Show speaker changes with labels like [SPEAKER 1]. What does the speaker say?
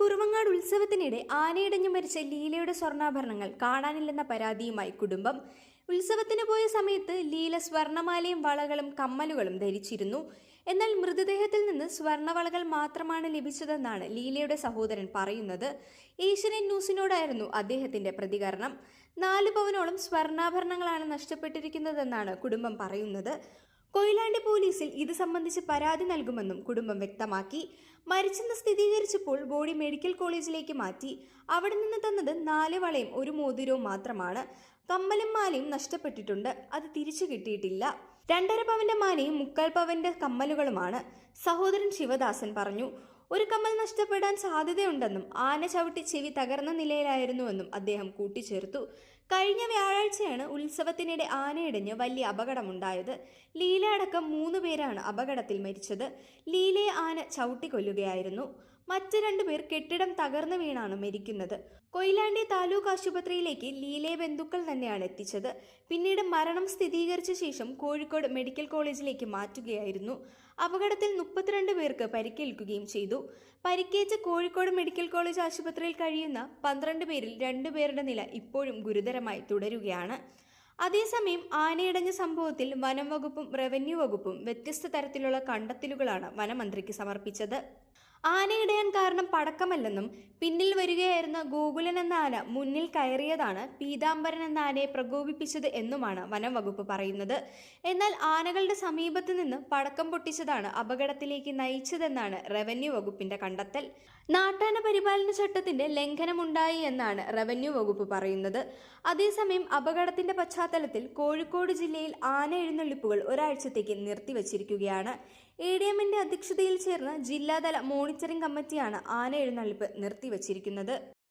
[SPEAKER 1] കുറുവങ്ങാട് ഉത്സവത്തിനിടെ ആനയിടഞ്ഞു മരിച്ച ലീലയുടെ സ്വർണാഭരണങ്ങൾ കാണാനില്ലെന്ന പരാതിയുമായി കുടുംബം. ഉത്സവത്തിന് പോയ സമയത്ത് ലീല സ്വർണമാലയും വളകളും കമ്മലുകളും ധരിച്ചിരുന്നു. എന്നാൽ മൃതദേഹത്തിൽ നിന്ന് സ്വർണവളകൾ മാത്രമാണ് ലഭിച്ചതെന്നാണ് ലീലയുടെ സഹോദരൻ പറയുന്നത്. ഏഷ്യനെറ്റ് ന്യൂസിനോടായിരുന്നു അദ്ദേഹത്തിന്റെ പ്രതികരണം. നാല് പവനോളം സ്വർണാഭരണങ്ങളാണ് നഷ്ടപ്പെട്ടിരിക്കുന്നതെന്നാണ് കുടുംബം പറയുന്നത്. കൊയിലാണ്ടി പോലീസിൽ ഇത് സംബന്ധിച്ച് പരാതി നൽകുമെന്നും കുടുംബം വ്യക്തമാക്കി. മരിച്ചെന്ന് സ്ഥിരീകരിച്ചപ്പോൾ ബോഡി മെഡിക്കൽ കോളേജിലേക്ക് മാറ്റി. അവിടെ നിന്ന് തന്നത് നാല് വളയും ഒരു മോതിരവും മാത്രമാണ്. കമ്മലും മാലയും നഷ്ടപ്പെട്ടിട്ടുണ്ട്. അത് തിരിച്ചു കിട്ടിയിട്ടില്ല. രണ്ടര പവന്റെ മാലയും മുക്കാൽ പവന്റെ കമ്മലുകളുമാണ് സഹോദരൻ ശിവദാസൻ പറഞ്ഞു. ഒരു കമ്മൽ നഷ്ടപ്പെടാൻ സാധ്യതയുണ്ടെന്നും ആന ചവിട്ടി ചെവി തകർന്ന നിലയിലായിരുന്നുവെന്നും അദ്ദേഹം കൂട്ടിച്ചേർത്തു. കഴിഞ്ഞ വ്യാഴാഴ്ചയാണ് ഉത്സവത്തിനിടെ ആനയിടഞ്ഞ് വലിയ അപകടമുണ്ടായത്. ലീല അടക്കം മൂന്ന് പേരാണ് അപകടത്തിൽ മരിച്ചത്. ലീലയെ ആന ചവിട്ടിക്കൊല്ലുകയായിരുന്നു. മറ്റ് രണ്ടുപേർ കെട്ടിടം തകർന്നു വീണാണ് മരിക്കുന്നത്. കൊയിലാണ്ടി താലൂക്ക് ആശുപത്രിയിലേക്ക് ലീലെ ബന്ധുക്കൾ തന്നെയാണ് എത്തിച്ചത്. പിന്നീട് മരണം സ്ഥിരീകരിച്ച ശേഷം കോഴിക്കോട് മെഡിക്കൽ കോളേജിലേക്ക് മാറ്റുകയായിരുന്നു. അപകടത്തിൽ മുപ്പത്തിരണ്ട് പേർക്ക് പരിക്കേൽക്കുകയും ചെയ്തു. പരിക്കേറ്റ കോഴിക്കോട് മെഡിക്കൽ കോളേജ് ആശുപത്രിയിൽ കഴിയുന്ന പന്ത്രണ്ട് പേരിൽ രണ്ടുപേരുടെ നില ഇപ്പോഴും ഗുരുതരമായി തുടരുകയാണ്. അതേസമയം ആനയടഞ്ഞ സംഭവത്തിൽ വനം വകുപ്പും റവന്യൂ വകുപ്പും വ്യത്യസ്ത തരത്തിലുള്ള കണ്ടെത്തലുകളാണ് വനമന്ത്രിക്ക് സമർപ്പിച്ചത്. ആനയിടയാൻ കാരണം പടക്കമല്ലെന്നും പിന്നിൽ വരികയായിരുന്ന ഗോകുലൻ എന്ന ആന മുന്നിൽ കയറിയതാണ് പീതാംബരൻ എന്ന ആനയെ പ്രകോപിപ്പിച്ചത് എന്നുമാണ് വനം വകുപ്പ് പറയുന്നത്. എന്നാൽ ആനകളുടെ സമീപത്ത് നിന്ന് പടക്കം പൊട്ടിച്ചതാണ് അപകടത്തിലേക്ക് നയിച്ചതെന്നാണ് റവന്യൂ വകുപ്പിന്റെ കണ്ടെത്തൽ. നാട്ടാന പരിപാലന ചട്ടത്തിന്റെ ലംഘനമുണ്ടായി എന്നാണ് റവന്യൂ വകുപ്പ് പറയുന്നത്. അതേസമയം അപകടത്തിന്റെ പശ്ചാത്തലത്തിൽ കോഴിക്കോട് ജില്ലയിൽ ആന എഴുന്നള്ളിപ്പുകൾ ഒരാഴ്ചത്തേക്ക് നിർത്തിവച്ചിരിക്കുകയാണ്. എ ഡി എമ്മിന്റെ അധ്യക്ഷതയിൽ ചേർന്ന ജില്ലാതല മോണിറ്ററിംഗ് കമ്മിറ്റിയാണ് ആന എഴുന്നള്ളിപ്പ് നിർത്തിവച്ചിരിക്കുന്നത്.